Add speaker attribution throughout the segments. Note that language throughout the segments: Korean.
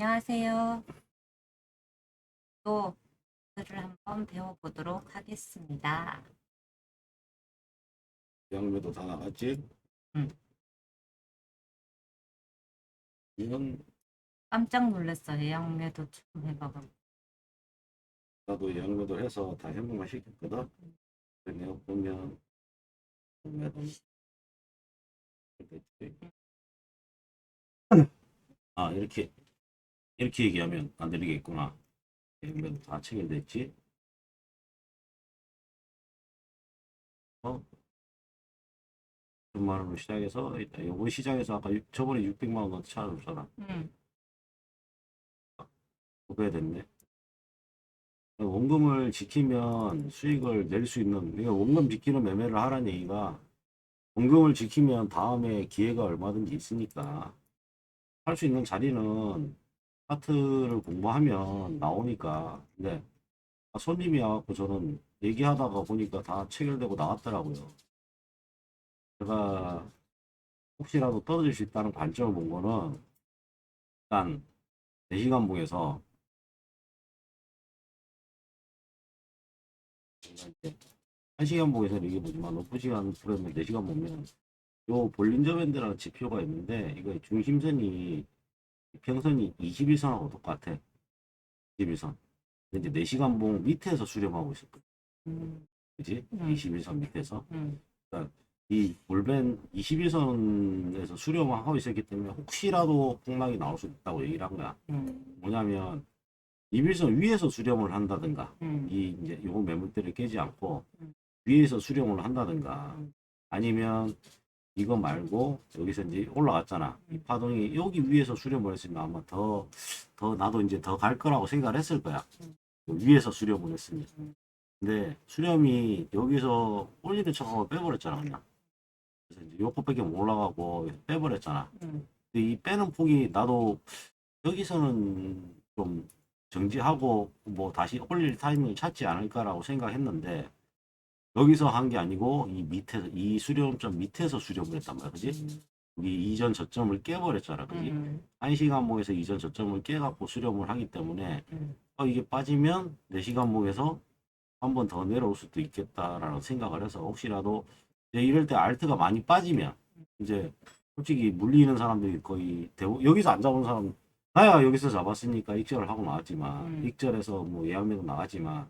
Speaker 1: 안녕하세요. 또 글을 한번 배워보도록 하겠습니다.
Speaker 2: 양매도 다 나갔지?
Speaker 1: 응.
Speaker 2: 이건
Speaker 1: 깜짝 놀랐어요. 양매도 처음 해봐가.
Speaker 2: 나도 양매도 해서 다 해먹만 시켰거든. 내가 보면 됐지. 아 이렇게 이렇게 얘기하면 안 되겠구나. 양매도 다 체결됐지? 어? 천만 원으로 시작해서 요번 시장에서 아까 유- 저번에 600만 원 찾아줬잖아.
Speaker 1: 응.
Speaker 2: 그게 됐네. 원금을 지키면 수익을 낼 수 있는, 그러니까 원금 지키는 매매를 하라는 얘기가 원금을 지키면 다음에 기회가 얼마든지 있으니까 할 수 있는 자리는 차트를 공부하면 나오니까. 근데 손님이 와갖고 저는 얘기하다가 보니까 다 체결되고 나왔더라고요. 제가 혹시라도 떨어질 수 있다는 관점을 본 거는 일단 4시간 봉에서 한 시간 보고서 얘기해 보지만 높은 시간 프레임을 4시간 보면 요 볼린저 밴드라는 지표가 있는데 이거 중심선이 평선이 21선하고 똑같아. 21선. 근데 이제 4시간 봉 밑에서 수렴하고 있었거든
Speaker 1: 음,
Speaker 2: 그지?
Speaker 1: 음.
Speaker 2: 21선 밑에서.
Speaker 1: 음,
Speaker 2: 이 볼벤 21선에서 수렴을 하고 있었기 때문에 혹시라도 폭락이 나올 수 있다고 얘기를 한 거야.
Speaker 1: 음,
Speaker 2: 뭐냐면 21선 위에서 수렴을 한다든가
Speaker 1: 음,
Speaker 2: 이 이제 요 매물대를 깨지 않고
Speaker 1: 음.
Speaker 2: 위에서 수령을 한다든가
Speaker 1: 음.
Speaker 2: 아니면 이거 말고 여기서 이제 올라갔잖아 이 파동이 여기 위에서 수렴을 했으면 아마 더 더 나도 이제 더 갈 거라고 생각을 했을 거야
Speaker 1: 음.
Speaker 2: 위에서 수렴을 했으면
Speaker 1: 음.
Speaker 2: 근데 수렴이 여기서 올리는 척하고 빼버렸잖아 그냥 그래서 이제 요거밖에 못 올라가고 빼버렸잖아
Speaker 1: 음,
Speaker 2: 근데 이 빼는 폭이 나도 여기서는 좀 정지하고 뭐 다시 올릴 타이밍을 찾지 않을까라고 생각했는데 여기서 한 게 아니고 이 밑에서 이 수렴점 밑에서 수렴을 했단 말이야. 그지?
Speaker 1: 음,
Speaker 2: 여기 이전 저점을 깨버렸잖아 그지?
Speaker 1: 음,
Speaker 2: 한 시간 목에서 이전 저점을 깨갖고 수렴을 하기 때문에
Speaker 1: 음,
Speaker 2: 어, 이게 빠지면 네 시간 목에서 한 번 더 내려올 수도 있겠다라는 생각을 해서 혹시라도 이제 이럴 때 알트가 많이 빠지면 이제 솔직히 물리는 사람들이 거의 대부 여기서 안 잡은 사람 나야 여기서 잡았으니까 익절을 하고 나왔지만
Speaker 1: 음.
Speaker 2: 익절에서 뭐 예약매도 나갔지만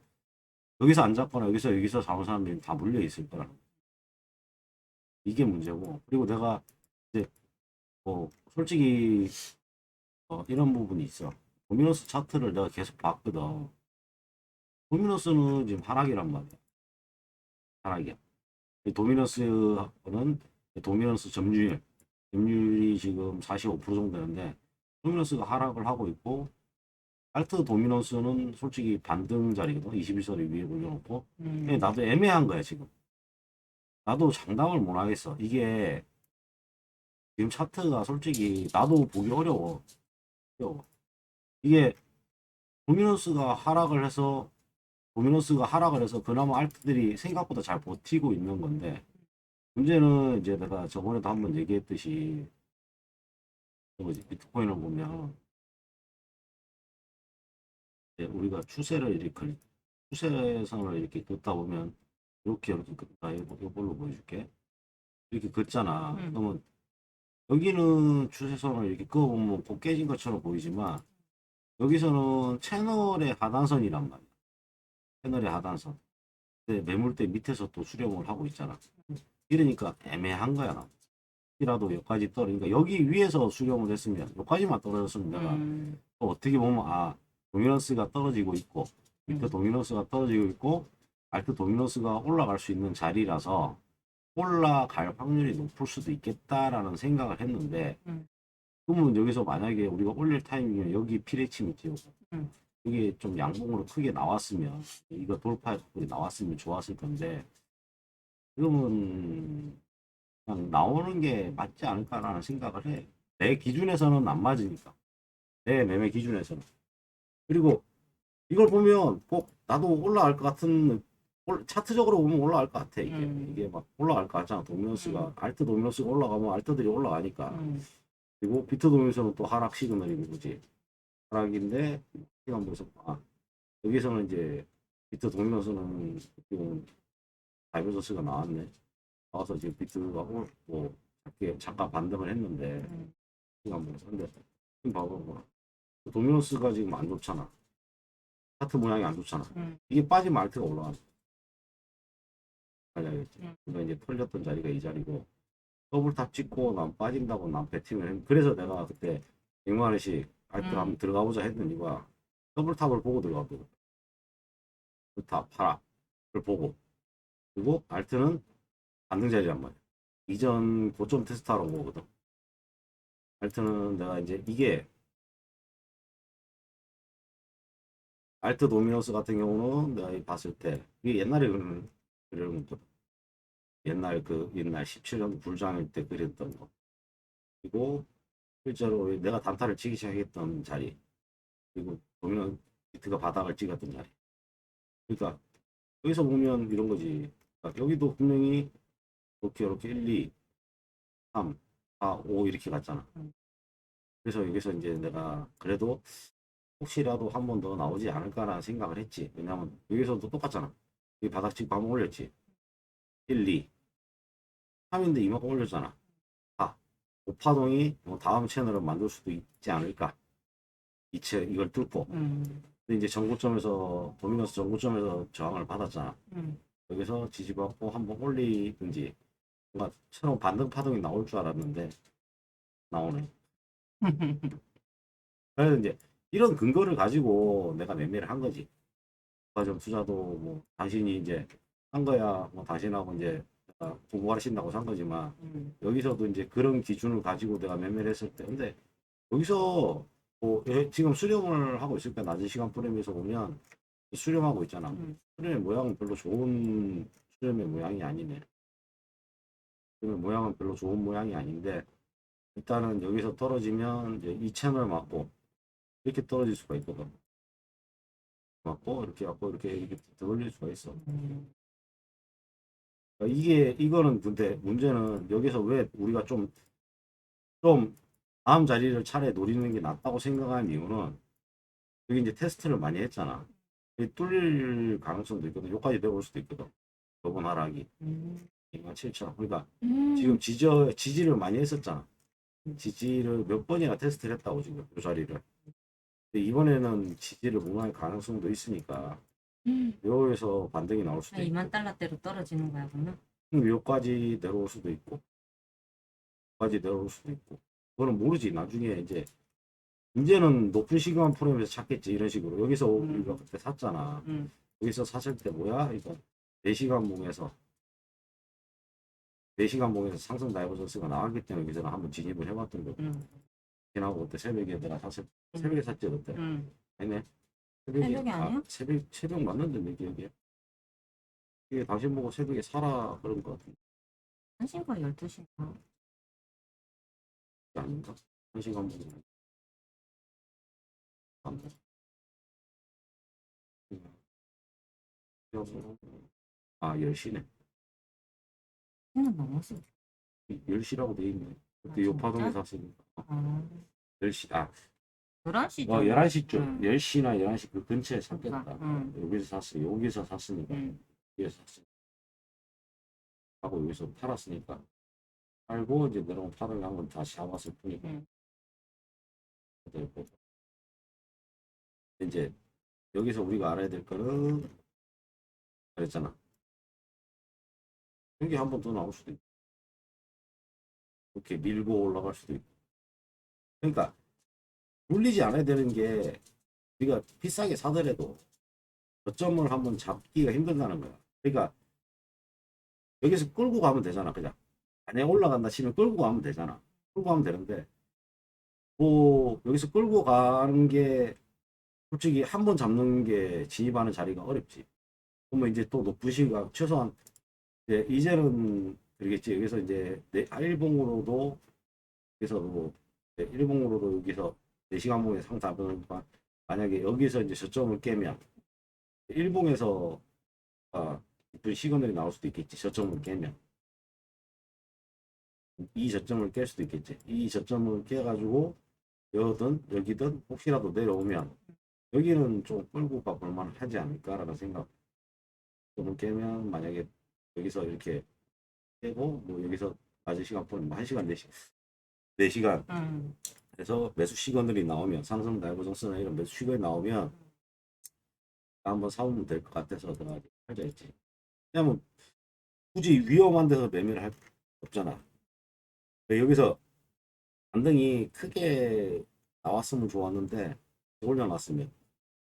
Speaker 2: 여기서 안 잡거나 여기서 여기서 잡은 사람들이 다 물려 있을 거라 이게 문제고 그리고 내가 이제 뭐 솔직히 어, 이런 부분이 있어. 도미노스 차트를 내가 계속 봤거든. 도미노스는 지금 하락이란 말이야. 하락이야. 이 도미노스는 도미노스 점유율 점유율이 지금 45% 정도 되는데 도미노스가 하락을 하고 있고 알트 도미노스는 솔직히 반등 자리거든. 21선을 위에 올려놓고.
Speaker 1: 음,
Speaker 2: 근데 나도 애매한 거야 지금. 나도 장담을 못 하겠어. 이게 지금 차트가 솔직히 나도 보기 어려워. 어려워. 이게 도미노스가 하락을 해서 도미노스가 하락을 해서 그나마 알트들이 생각보다 잘 버티고 있는 건데 문제는 이제 내가 저번에도 한번 얘기했듯이 뭐지 비트코인을 보면 우리가 추세를 이렇게 추세선을 이렇게 긋다 보면 이렇게 이렇게 긋다 이걸로 보여줄게. 이렇게 긋잖아.
Speaker 1: 음.
Speaker 2: 그러면 여기는 추세선을 이렇게 그어보면 꼭 깨진 것처럼 보이지만 여기서는 채널의 하단선이란 말이야. 채널의 하단선. 근데 매물대 밑에서 또 수렴을 하고 있잖아. 이러니까 애매한 거야. 나. 이라도 여기까지 떨어니까 여기 위에서 수렴을 했으면 여기까지만 떨어졌으면 내가
Speaker 1: 음,
Speaker 2: 또 어떻게 보면 아 도미넌스가 떨어지고 있고 밑에
Speaker 1: 음.
Speaker 2: 도미넌스가 떨어지고 있고 알트 도미넌스가 올라갈 수 있는 자리라서 올라갈 확률이 높을 수도 있겠다라는 생각을 했는데
Speaker 1: 음.
Speaker 2: 그러면 여기서 만약에 우리가 올릴 타이밍에 여기 띄우고
Speaker 1: 음.
Speaker 2: 이게 좀 양봉으로 크게 나왔으면 이거 돌파에 나왔으면 좋았을 건데 그러면 그냥 나오는 게 맞지 않을까라는 생각을 해. 내 기준에서는 안 맞으니까. 내 매매 기준에서는. 그리고 이걸 보면 꼭 나도 올라갈 것 같은 올- 차트적으로 보면 올라갈 것 같아 이게
Speaker 1: 음.
Speaker 2: 이게 막 올라갈 것 같잖아 도미노스가
Speaker 1: 음.
Speaker 2: 알트 도미노스가 올라가면 알트들이 올라가니까
Speaker 1: 음,
Speaker 2: 그리고 비트 도미노스는 또 하락 시그널이고 그지 하락인데 시간 보면서 아 여기서는 이제 비트 도미노스는 지금 다이버저스가 나왔네. 나와서 지금 비트가 올- 뭐 작게 잠깐 반등을 했는데
Speaker 1: 음.
Speaker 2: 시간 보면서 근데 지금 봐봐 뭐 도미노스가 지금 안 좋잖아. 차트 모양이 안 좋잖아.
Speaker 1: 음.
Speaker 2: 이게 빠지면 알트가 올라가. 알겠지.
Speaker 1: 음.
Speaker 2: 그러니까 이제 털렸던 자리가 이 자리고 더블탑 찍고 난 빠진다고 난 배팅을 했. 그래서 내가 그때 100만 원씩 알트
Speaker 1: 음.
Speaker 2: 한번 들어가 보자 했던 이유가 더블탑을 보고 들어가거든. 더블탑 파라를 보고 그리고 알트는 반등 자리란 말이야. 이전 고점 테스트하러 온 거거든. 알트는 내가 이제 이게 알트 도미노스 같은 경우는 내가 이 봤을 때 이게 옛날에 그런 그런 거거든. 옛날 그 옛날 17년 불장일 때 그렸던 거 그리고 실제로 내가 단타를 치기 시작했던 자리 그리고 도미노 비트가 바닥을 찍었던 자리 그러니까 여기서 보면 이런 거지 그러니까 여기도 분명히 이렇게 이렇게 1, 2, 3, 4, 5 이렇게 갔잖아
Speaker 1: 음.
Speaker 2: 그래서 여기서 이제 내가 그래도 혹시라도 한 번 더 나오지 않을까라는 생각을 했지. 왜냐면 여기서도 똑같잖아. 이 바닥 찍고 한번 올렸지. 1, 2. 3인데 이만큼 올렸잖아. 4. 5파동이 뭐 다음 채널을 만들 수도 있지 않을까. 이채 이걸 뚫고.
Speaker 1: 음.
Speaker 2: 근데 이제 전고점에서 도미노스 전고점에서 저항을 받았잖아.
Speaker 1: 음.
Speaker 2: 여기서 지지받고 한번 올리든지 뭔가 새로운 반등 파동이 나올 줄 알았는데 나오네. 그래서 이제 이런 근거를 가지고 내가 매매를 한 거지. 과점 투자도 뭐 당신이 이제 한 거야 뭐 당신하고 이제 공부하신다고 산 거지만
Speaker 1: 음.
Speaker 2: 여기서도 이제 그런 기준을 가지고 내가 매매를 했을 때 근데 여기서 뭐 예, 지금 수렴을 하고 있을 때 낮은 시간 프레임에서 보면 수렴하고 있잖아.
Speaker 1: 음.
Speaker 2: 수렴의 모양은 별로 좋은 수렴의 모양이 아니네. 수렴의 모양은 별로 좋은 모양이 아닌데 일단은 여기서 떨어지면 이제 이 채널 맞고 이렇게 떨어질 수가 있거든. 맞고 이렇게 맞고 이렇게 이렇게 들어올릴 수가 있어.
Speaker 1: 음.
Speaker 2: 그러니까 이게 이거는 근데 문제는 여기서 왜 우리가 좀좀 다음 자리를 차라리 노리는 게 낫다고 생각하는 이유는 여기 이제 테스트를 많이 했잖아. 뚫릴 가능성도 있거든. 여기까지 내려올 수도 있거든. 저번 하락이
Speaker 1: 음.
Speaker 2: 2만 7천. 그러니까
Speaker 1: 음.
Speaker 2: 지금 지저 지지를 많이 했었잖아. 지지를 몇 번이나 테스트를 했다고 지금 이 자리를. 근데 이번에는 지지를 무마할 가능성도 있으니까
Speaker 1: 음.
Speaker 2: 여기서 반등이 나올 수도
Speaker 1: 아,
Speaker 2: 있고.
Speaker 1: 2만 달러대로 떨어지는 거야 그러면?
Speaker 2: 그럼 여기까지 내려올 수도 있고 여기까지 내려올 수도 있고 그거는 모르지 나중에 이제 이제는 높은 시간 프레임에서 찾겠지 이런 식으로 여기서
Speaker 1: 음.
Speaker 2: 우리가 그때 샀잖아
Speaker 1: 음.
Speaker 2: 여기서 샀을 때 뭐야 이거 4시간 봉에서 4시간 봉에서 상승 다이버전스가 나왔기 때문에 여기서는 한번 진입을 해봤던 거고
Speaker 1: 음.
Speaker 2: 지나고 그때 새벽에 내가 때
Speaker 1: 음.
Speaker 2: 새벽에 샀지 그때
Speaker 1: 음.
Speaker 2: 아니네
Speaker 1: 새벽이 아니야?
Speaker 2: 새벽 새벽 맞는데 내 기억에 이게 당신 보고 새벽에 사라 그런 거 같은데
Speaker 1: 1시인가 12시인가?
Speaker 2: 아닌가? 한 시간 보고. 안 돼. 아, 10시네.
Speaker 1: 시는 넘었어
Speaker 2: 10시라고 돼 있네.
Speaker 1: 아,
Speaker 2: 그때 요파동에
Speaker 1: 진짜?
Speaker 2: 샀으니까.
Speaker 1: 아.
Speaker 2: 10시, 아,
Speaker 1: 11시죠?
Speaker 2: 어, 11시쯤.
Speaker 1: 음.
Speaker 2: 10시나 11시 그 근처에 샀겠다.
Speaker 1: 음.
Speaker 2: 여기서 샀어. 여기서 샀으니까.
Speaker 1: 음.
Speaker 2: 여기서 샀으니까. 하고 여기서 팔았으니까. 팔고 이제 내려온 파동이 한번 다시 잡았을 뿐이고.
Speaker 1: 음.
Speaker 2: 이제 여기서 우리가 알아야 될 거는 그랬잖아. 여기 한번 더 나올 수도 있고. 이렇게 밀고 올라갈 수도 있고. 그러니까 물리지 않아야 되는 게 우리가 비싸게 사더라도 저점을 한번 잡기가 힘들다는 거야. 그러니까 여기서 끌고 가면 되잖아. 그냥 안에 올라간다 치면 끌고 가면 되잖아. 끌고 가면 되는데 뭐 여기서 끌고 가는 게 솔직히 한 번 잡는 게 진입하는 자리가 어렵지. 그러면 이제 또 높은 시각 최소한 이제 이제는 그러겠지. 여기서 이제 일봉으로도 여기서 뭐 네, 일봉으로도 여기서 4시간 봉에 상담을 만약에 여기서 이제 저점을 깨면 일봉에서 아, 높은 시그널이 나올 수도 있겠지. 저점을 깨면 이 저점을 깰 수도 있겠지. 이 저점을 깨가지고 여든 여기든 혹시라도 내려오면 여기는 좀 끌고 가볼만 하지 않을까라는 생각. 조금 깨면 만약에 여기서 이렇게 깨고 뭐 여기서 낮은 시간 보면 한 시간 네 시, 네 시간
Speaker 1: 음.
Speaker 2: 해서 매수 시건들이 나오면 상승 다이버전스나 이런 매수 시건이 나오면 한번 사오면 될 것 같아서 내가 팔자 했지. 왜냐면 굳이 위험한 데서 매매를 할 필요 없잖아. 여기서 반등이 크게 나왔으면 좋았는데 올려놨으면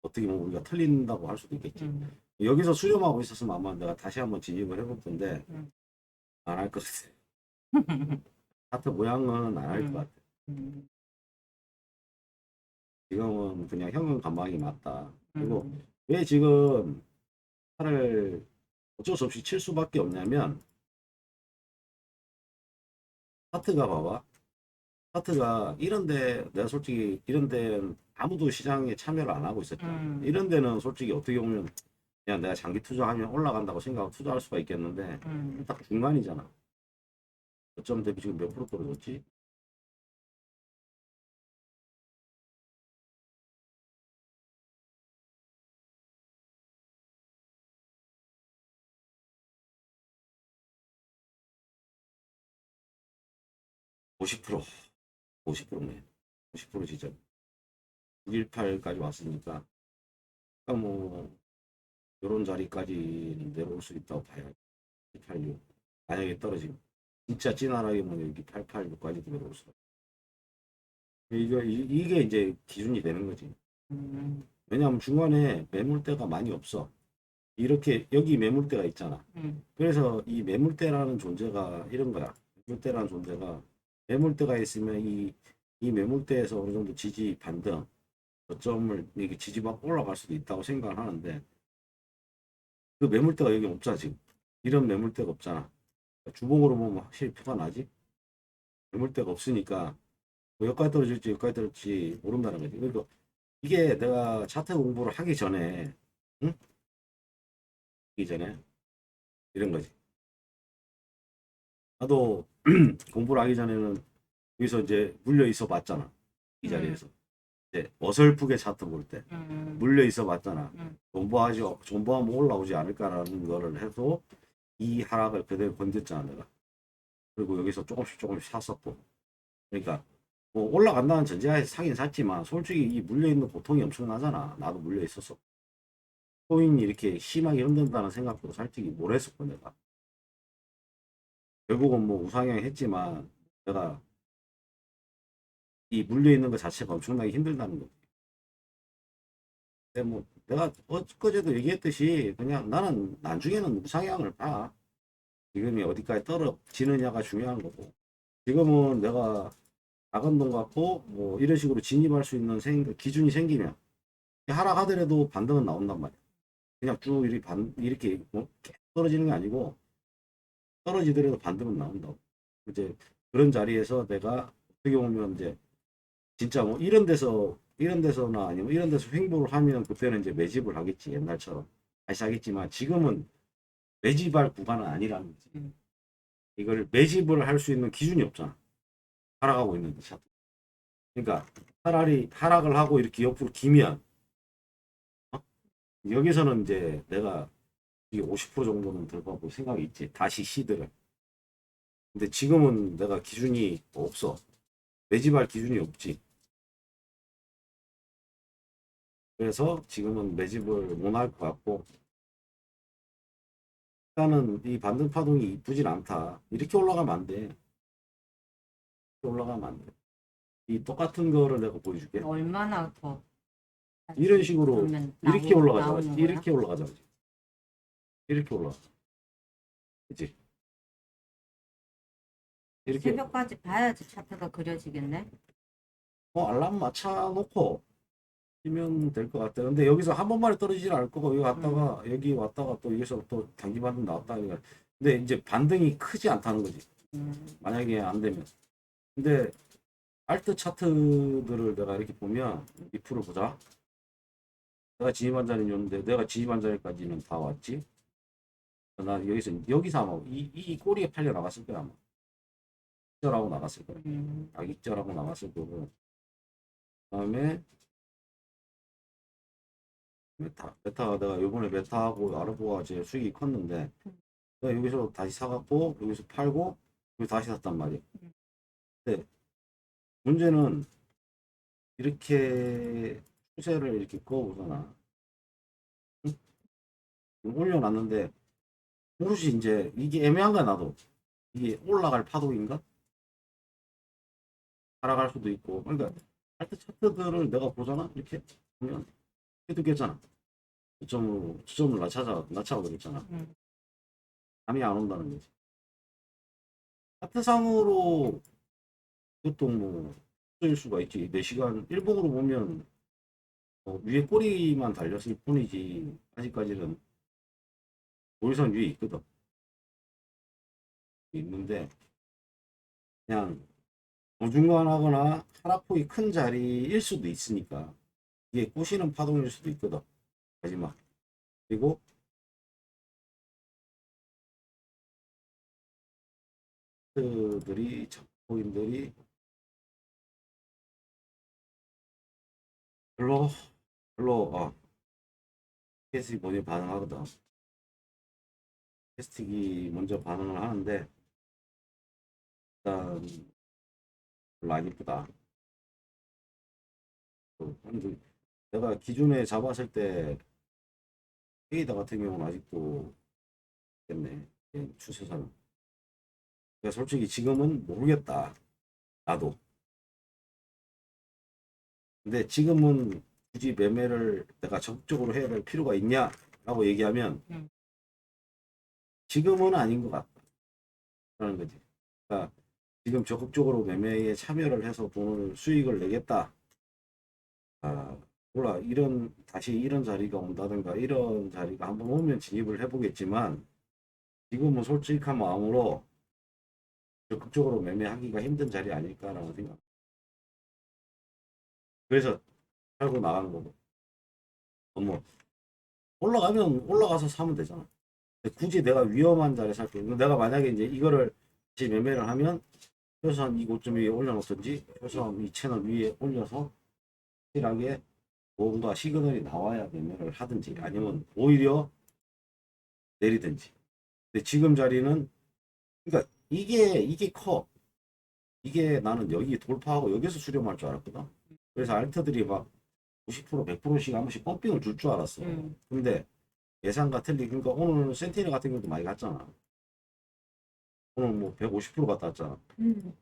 Speaker 2: 어떻게 보면 우리가 틀린다고 할 수도 있겠지.
Speaker 1: 음.
Speaker 2: 여기서 수렴하고 있었으면 아마 내가 다시 한번 진입을 해볼 텐데
Speaker 1: 음.
Speaker 2: 안할 것 같아. 하트 모양은 안 할 것
Speaker 1: 음.
Speaker 2: 같아.
Speaker 1: 음.
Speaker 2: 지금은 그냥 현금 감방이 맞다. 그리고
Speaker 1: 음.
Speaker 2: 왜 지금 차를 어쩔 수 없이 칠 수밖에 없냐면 하트가 봐봐. 하트가 이런데 내가 솔직히 이런데 아무도 시장에 참여를 안 하고 있었잖아.
Speaker 1: 음.
Speaker 2: 이런 데는 솔직히 어떻게 보면 그냥 내가 장기 투자하면 올라간다고 생각하고 투자할 수가 있겠는데
Speaker 1: 음.
Speaker 2: 딱 중간이잖아. 저점 대비 지금 몇 프로 떨어졌지? 오십 프로, 50%네. 50% 진짜 618까지 왔으니까, 그러니까 뭐 이런 자리까지 내려올 수 있다고 봐야지. 86. 만약에 떨어지면 진짜 찐하락이면 여기 886까지도 내려올 수. 이게 이게 이제 기준이 되는 거지.
Speaker 1: 음.
Speaker 2: 왜냐하면 중간에 매물대가 많이 없어. 이렇게 여기 매물대가 있잖아.
Speaker 1: 음.
Speaker 2: 그래서 이 매물대라는 존재가 이런 거야. 매물대라는 존재가 매물대가 있으면 이, 이 매물대에서 어느 정도 지지 반등 저점을 이게 지지받고 올라갈 수도 있다고 생각을 하는데 그 매물대가 여기 없잖아 지금. 이런 매물대가 없잖아. 주봉으로 보면 확실히 표가 나지. 매물대가 없으니까 뭐 여기까지 떨어질지 여기까지 떨어질지 모른다는 거지. 그러니까 이게 내가 차트 공부를 하기 전에 응? 하기 전에 이런 거지. 나도 공부를 하기 전에는 여기서 이제 물려 있어 봤잖아. 이
Speaker 1: 음.
Speaker 2: 자리에서. 이제 어설프게 차트 볼 때.
Speaker 1: 음.
Speaker 2: 물려 있어 봤잖아.
Speaker 1: 음.
Speaker 2: 존버하지, 존버하면 올라오지 않을까라는 거를 해서 이 하락을 그대로 건졌잖아, 내가. 그리고 여기서 조금씩 조금씩 샀었고. 그러니까, 뭐 올라간다는 전제하에 사긴 샀지만, 솔직히 이 물려있는 고통이 엄청나잖아. 나도 물려 있었어. 코인이 이렇게 심하게 흔든다는 생각보다 솔직히 뭘 했었고, 내가. 결국은 뭐 우상향 했지만, 내가 이 물려있는 것 자체가 엄청나게 힘들다는 거지. 근데 뭐 내가 엊그제도 얘기했듯이 그냥 나는 나중에는 우상향을 봐. 지금이 어디까지 떨어지느냐가 중요한 거고. 지금은 내가 작은 돈 갖고 뭐 이런 식으로 진입할 수 있는 생, 기준이 생기면 하락하더라도 반등은 나온단 말이야. 그냥 쭉 이렇게 반, 이렇게 뭐 떨어지는 게 아니고 떨어지더라도 반등은 나온다고. 이제 그런 자리에서 내가 어떻게 보면 이제 진짜 뭐 이런 데서 이런 데서나 아니면 이런 데서 횡보를 하면 그때는 이제 매집을 하겠지 옛날처럼 다시 하겠지만 지금은 매집할 구간은 아니라는 거지.
Speaker 1: 음.
Speaker 2: 이걸 매집을 할 수 있는 기준이 없잖아. 하락하고 있는데 차트. 그러니까 차라리 하락을 하고 이렇게 옆으로 기면 어? 여기서는 이제 내가 이게 50% 정도는 들어가고 생각이 있지. 다시 시들을. 근데 지금은 내가 기준이 없어. 매집할 기준이 없지. 그래서 지금은 매집을 못할 것 같고 일단은 이 반등 파동이 이쁘진 않다. 이렇게 올라가면 안 돼. 이렇게 올라가면 안 돼. 이 똑같은 거를 내가 보여줄게.
Speaker 1: 얼마나 더
Speaker 2: 이런 식으로
Speaker 1: 그러면
Speaker 2: 이렇게
Speaker 1: 나오-
Speaker 2: 올라가자.
Speaker 1: 나오는 거야?
Speaker 2: 이렇게 올라가자. 이렇게 올라가. 그치? 이렇게
Speaker 1: 새벽까지 봐야지 차트가 그려지겠네.
Speaker 2: 뭐 알람 맞춰 놓고 뛰면 될 것 같아. 근데 여기서 한 번만에 떨어지진 않을 거고 여기 왔다가 여기 왔다가 또 여기서 또 단기 반등 나왔다. 그러니까 근데 이제 반등이 크지 않다는 거지.
Speaker 1: 음.
Speaker 2: 만약에 안 되면. 근데 알트 차트들을 내가 이렇게 보면 리프를 보자. 내가 진입한 자리였는데 내가 진입한 자리까지는 다 왔지. 나 여기서 여기서 아마 이, 이 꼬리에 팔려 나갔을 거야 아마. 익절하고 나갔을 거야.
Speaker 1: 음.
Speaker 2: 아 익절하고 나갔을 거고. 그다음에 메타 메타가 내가 요번에 메타하고 아르고가 제 수익이 컸는데 내가 여기서 다시 사갖고 여기서 팔고 여기 다시 샀단 말이야. 근데 문제는 이렇게 추세를 이렇게 그어보잖아. 응? 올려놨는데 모르지 이제 이게 애매한 거야 나도 이게 올라갈 파도인가? 살아갈 수도 있고 그러니까 하여튼 차트들을 내가 보잖아 이렇게 보면 괜찮아 저점으로 저점을 낮춰자 낮춰 버렸잖아.
Speaker 1: 음.
Speaker 2: 감이 안 온다는 거지. 차트상으로 그것도 뭐일 수가 있지. 4 시간 일봉으로 보면 어, 위에 꼬리만 달렸을 뿐이지 아직까지는 오일선 위에 있거든. 있는데 그냥 어중간하거나 하락폭이 큰 자리일 수도 있으니까 이게 꼬시는 파동일 수도 있거든 마지막 그리고 들이 작포인들이 별로 별로 어 캐스틱 먼저 반응하거든 캐스틱이 먼저 반응을 하는데 일단 별로 안 이쁘다. 내가 기존에 잡았을 때 페이다 같은 경우는 아직도 있겠네. 예, 추세선은. 내가 솔직히 지금은 모르겠다. 나도. 근데 지금은 굳이 매매를 내가 적극적으로 해야 될 필요가 있냐라고 얘기하면
Speaker 1: 음.
Speaker 2: 지금은 아닌 것 같다. 라는 거지. 그러니까 지금 적극적으로 매매에 참여를 해서 돈을 수익을 내겠다. 아, 몰라. 이런, 다시 이런 자리가 온다든가 이런 자리가 한번 오면 진입을 해보겠지만 지금은 솔직한 마음으로 적극적으로 매매하기가 힘든 자리 아닐까라는 생각. 그래서 살고 나가는 거고. 어, 뭐, 올라가면 올라가서 사면 되잖아. 굳이 내가 위험한 자리에 살 거야. 내가 만약에 이제 이거를 다시 매매를 하면 최소한 이 고점 위에 올려놓든지 최소한 이 채널 위에 올려서 확실하게 뭔가 시그널이 나와야 매매를 하든지 아니면 오히려 내리든지 근데 지금 자리는 그러니까 이게 이게 커 이게 나는 여기 돌파하고 여기서 수렴할 줄 알았거든 그래서 알트들이 막 90% 100%씩 한 번씩 펌핑을 줄 줄 알았어
Speaker 1: 음.
Speaker 2: 근데 예상과 틀리 그러니까 오늘 센티넬 같은 경우도 많이 갔잖아 오늘 뭐 150% 갔다 왔잖아
Speaker 1: 음.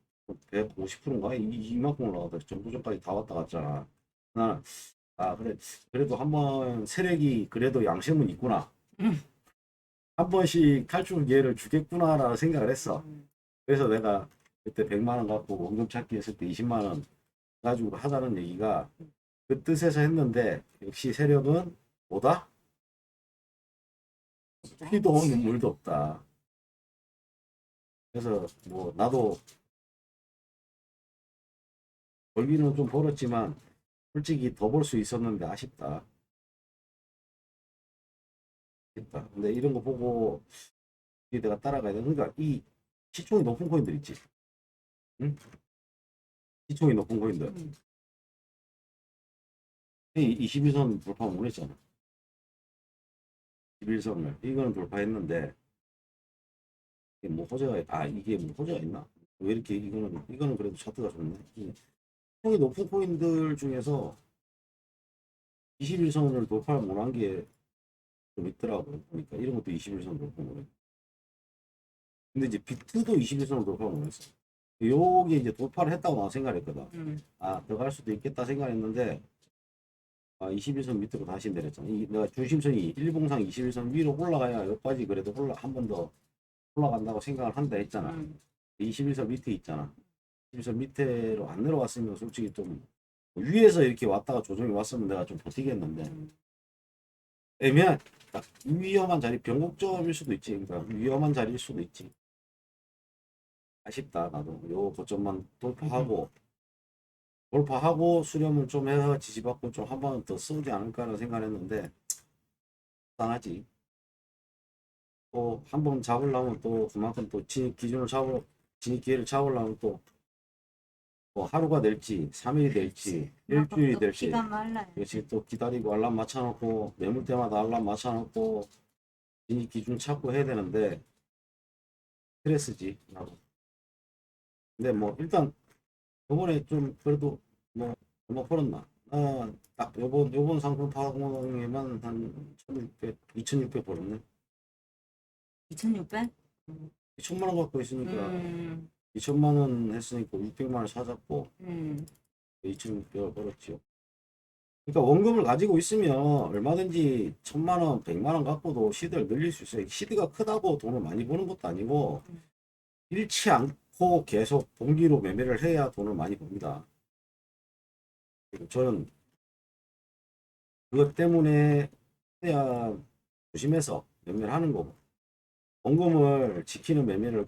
Speaker 2: 150%인가? 이, 이만큼 올라가다 정도 전까지 다 왔다 갔잖아. 나는 아 그래 그래도 한번 세력이 그래도 양심은 있구나.
Speaker 1: 음.
Speaker 2: 한 번씩 탈출 기회를 주겠구나라는 생각을 했어.
Speaker 1: 음.
Speaker 2: 그래서 내가 그때 100만 원 갖고 원금 찾기 했을 때 20만 원 가지고 하자는 얘기가 그 뜻에서 했는데 역시 세력은 뭐다? 피도 없는 물도 없다. 그래서 뭐 나도 벌기는 좀 벌었지만 솔직히 더벌수 있었는데 아쉽다. 아쉽다. 근데 이런 거 보고 내가 따라가야 돼. 그러니까 이 시총이 높은 코인들 있지. 응? 시총이 높은 코인들.
Speaker 1: 음.
Speaker 2: 이 21선 돌파 못 했잖아. 21선을. 이거는 돌파했는데 이게 뭐 호재가 아 이게 뭐 호재가 있나? 왜 이렇게 이거는 이거는 그래도 차트가 좋네. 이 시총이 높은 코인들 중에서 21선을 돌파를 못한 게 좀 있더라고. 그러니까 이런 것도 21선 돌파 못해. 근데 이제 비트도 21선을 돌파 못했어. 요게 이제 돌파를 했다고 나 생각했거든.
Speaker 1: 음.
Speaker 2: 아, 들어갈 수도 있겠다 생각했는데, 아, 21선 밑으로 다시 내렸잖아. 이, 내가 중심선이 일봉상 21선 위로 올라가야 여기까지 그래도 올라, 한 번 더 올라간다고 생각을 한다 했잖아.
Speaker 1: 음.
Speaker 2: 21선 밑에 있잖아. 21선 밑에로 안 내려왔으면 솔직히 좀 위에서 이렇게 왔다가 조정이 왔으면 내가 좀 버티겠는데,
Speaker 1: 음.
Speaker 2: 애매한, 딱 위험한 자리, 변곡점일 수도 있지. 그러니까 위험한 자리일 수도 있지. 아쉽다, 나도. 요 고점만 돌파하고, 돌파하고 수렴을 좀 해서 지지받고 좀 한 번 더 쓰지 않을까라는 생각을 했는데, 불쌍하지. 또 한 번 잡으려면 또 그만큼 또 진입 기준을 잡으, 진입 기회를 잡으려면 또 뭐 하루가 될지 3일이 될지 일주일이
Speaker 1: 또
Speaker 2: 될지.
Speaker 1: 말라요.
Speaker 2: 그렇지 또 기다리고 알람 맞춰놓고 매물 때마다 알람 맞춰놓고 이 기준 찾고 해야 되는데 스트레스지 나도. 근데 뭐 일단 요번에 좀 그래도 뭐 얼마 벌었나? 아 딱 요번 요번 상품 파공에만 한 1600, 2600 벌었네.
Speaker 1: 2,600?
Speaker 2: 2천만 원 갖고 있으니까.
Speaker 1: 음,
Speaker 2: 2천만 원 했으니까 600만 원 찾았고
Speaker 1: 음.
Speaker 2: 2,600원 벌었죠. 그러니까 원금을 가지고 있으면 얼마든지 천만 원, 백만 원 갖고도 시드를 늘릴 수 있어요. 시드가 크다고 돈을 많이 버는 것도 아니고
Speaker 1: 음.
Speaker 2: 잃지 않고 계속 동기로 매매를 해야 돈을 많이 법니다. 저는 그것 때문에 최대한 조심해서 매매를 하는 거고 원금을 지키는 매매를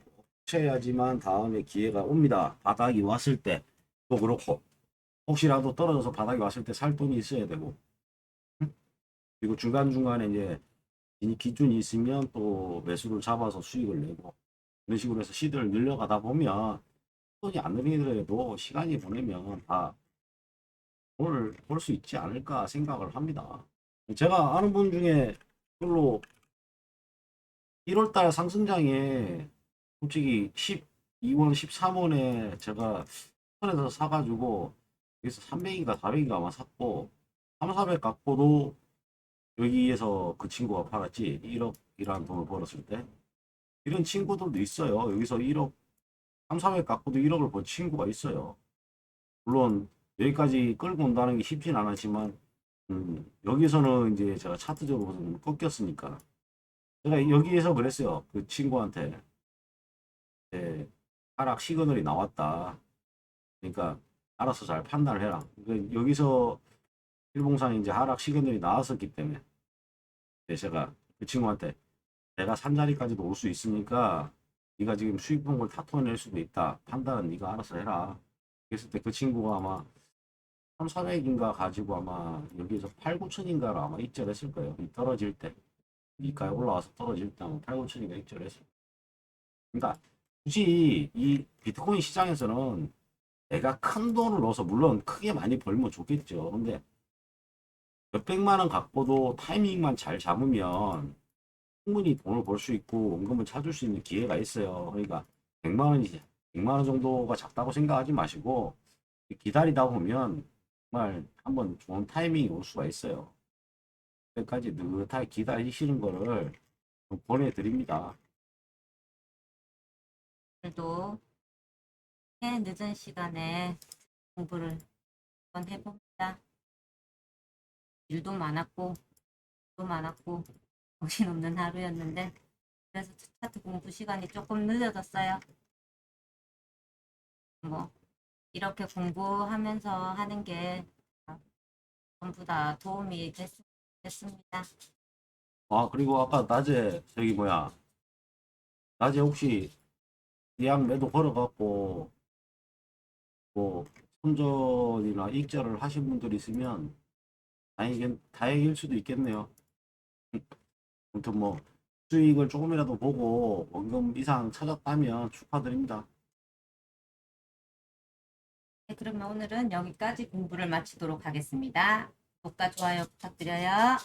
Speaker 2: 해야지만 다음에 기회가 옵니다. 바닥이 왔을 때도 그렇고 혹시라도 떨어져서 바닥에 왔을 때 살 돈이 있어야 되고 응? 그리고 중간중간에 이제 이 기준이 있으면 또 매수를 잡아서 수익을 내고 이런 식으로 해서 시드를 늘려가다 보면 돈이 안 늘리더라도 시간이 보내면 다 돈을 벌 수 있지 않을까 생각을 합니다. 제가 아는 분 중에 별로 1월달 상승장에 솔직히 12원, 13원에 제가 선에서 사가지고 여기서 300인가 400인가 아마 샀고 3, 400 갖고도 여기에서 그 친구가 팔았지. 1억이라는 돈을 벌었을 때. 이런 친구들도 있어요. 여기서 1억 3, 400 갖고도 1억을 번 친구가 있어요. 물론 여기까지 끌고 온다는 게 쉽진 않았지만 음, 여기서는 이제 제가 차트적으로 좀 꺾였으니까. 제가 여기에서 그랬어요. 그 친구한테 예, 하락 시그널이 나왔다 그러니까 알아서 잘 판단을 해라. 그러니까 여기서 일봉상에 이제 하락 시그널이 나왔었기 때문에 네, 제가 그 친구한테 내가 산 자리까지도 올 수 있으니까 네가 지금 수익 본걸 다 토해낼 수도 있다. 판단은 네가 알아서 해라. 그랬을 때 그 친구가 아마 3, 400인가 가지고 아마 여기에서 8, 9천인가를 아마 입절 했을 거예요. 이 떨어질 때. 이가에 올라와서 떨어질 때 아마 8, 9천인가 입절 했을 거예요. 그러니까 굳이 이 비트코인 시장에서는 내가 큰 돈을 넣어서 물론 크게 많이 벌면 좋겠죠. 근데 몇백만 원 갖고도 타이밍만 잘 잡으면 충분히 돈을 벌 수 있고 원금을 찾을 수 있는 기회가 있어요. 그러니까 100만 원이지 100만 원 정도가 작다고 생각하지 마시고 기다리다 보면 정말 한번 좋은 타이밍이 올 수가 있어요. 그때까지 느긋하게 기다리시는 거를 좀 보내드립니다.
Speaker 1: 오늘도 꽤 늦은 시간에 공부를 한번 해봅니다. 일도 많았고, 일도 많았고, 정신없는 하루였는데, 그래서 차트 공부 시간이 조금 늦어졌어요. 뭐, 이렇게 공부하면서 하는 게 전부 다 도움이 됐, 됐습니다.
Speaker 2: 아, 그리고 아까 낮에 저기 뭐야. 낮에 혹시 예약 매도 걸어갖고 뭐 손절이나 익절을 하신 분들 있으면 다행이 다행일 수도 있겠네요. 아무튼 뭐 수익을 조금이라도 보고 원금 이상 찾았다면 축하드립니다.
Speaker 1: 네, 그러면 오늘은 여기까지 공부를 마치도록 하겠습니다. 구독과 좋아요 부탁드려요.